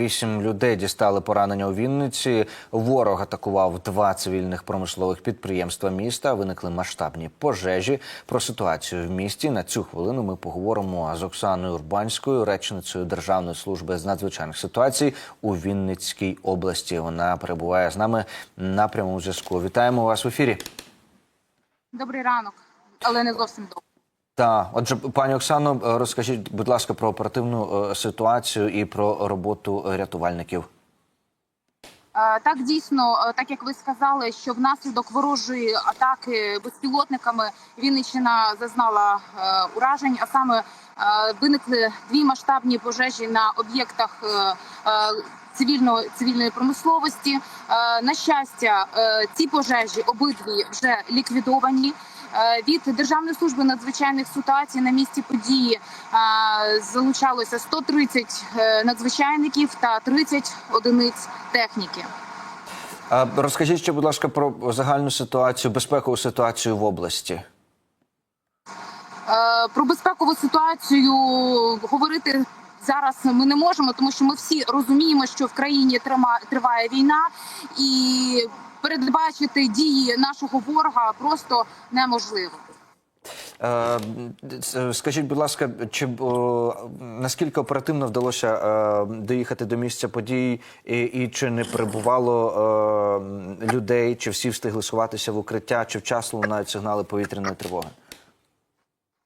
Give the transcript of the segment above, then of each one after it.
Вісім людей дістали поранення у Вінниці. Ворог атакував два цивільних промислових підприємства міста. Виникли масштабні пожежі. Про ситуацію в місті на цю хвилину ми поговоримо з Оксаною Урбанською, речницею Державної служби з надзвичайних ситуацій у Вінницькій області. Вона перебуває з нами на прямому зв'язку. Вітаємо вас в ефірі. Добрий ранок, але не зовсім добре. Так, отже, пані Оксано, е, розкажіть, будь ласка, про оперативну е, ситуацію і про роботу рятувальників. Е, Так, дійсно, так як ви сказали, що внаслідок ворожої атаки безпілотниками Вінниччина зазнала уражень, а саме виникли дві масштабні пожежі на об'єктах е, цивільної промисловості. На щастя, ці пожежі обидві вже ліквідовані. Е, Від Державної служби надзвичайних ситуацій на місці події е, залучалося 130 е, надзвичайників та 30 одиниць техніки. Розкажіть ще, будь ласка, про загальну ситуацію, безпекову ситуацію в області. Про безпекову ситуацію говорити зараз ми не можемо, тому що ми всі розуміємо, що в країні триває війна, і передбачити дії нашого ворога просто неможливо. Е, Скажіть, будь ласка, чи о, наскільки оперативно вдалося е, доїхати до місця подій, і, і чи не перебувало е, людей, чи всі встигли сховатися в укриття, чи вчасно лунають сигнали повітряної тривоги?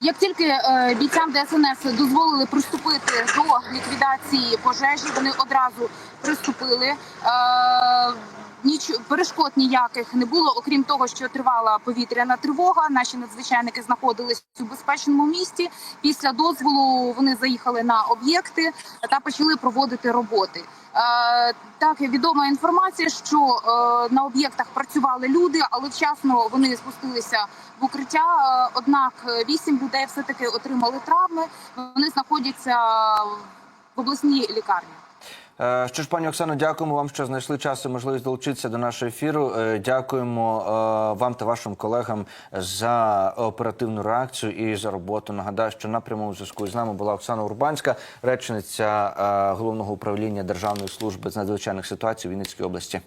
Як тільки е, бійцям ДСНС дозволили приступити до ліквідації пожежі, вони одразу приступили. Е, ніч перешкод ніяких не було, окрім того, що тривала повітряна тривога. Наші надзвичайники знаходились у безпечному місті. Після дозволу вони заїхали на об'єкти та почали проводити роботи. Е, так відома інформація, що е, на об'єктах працювали люди, але вчасно вони спустилися в укриття. Е, Однак вісім людей все таки отримали травми. Вони знаходяться в обласній лікарні. Е, Що ж, пані Оксано, дякуємо вам, що знайшли час і можливість долучитися до нашого ефіру. Е, Дякуємо е, вам та вашим колегам за оперативну реакцію і за роботу. Нагадаю, що на зв'язку з нами була Оксана Урбанська, речниця головного управління Державної служби з надзвичайних ситуацій Вінницької області.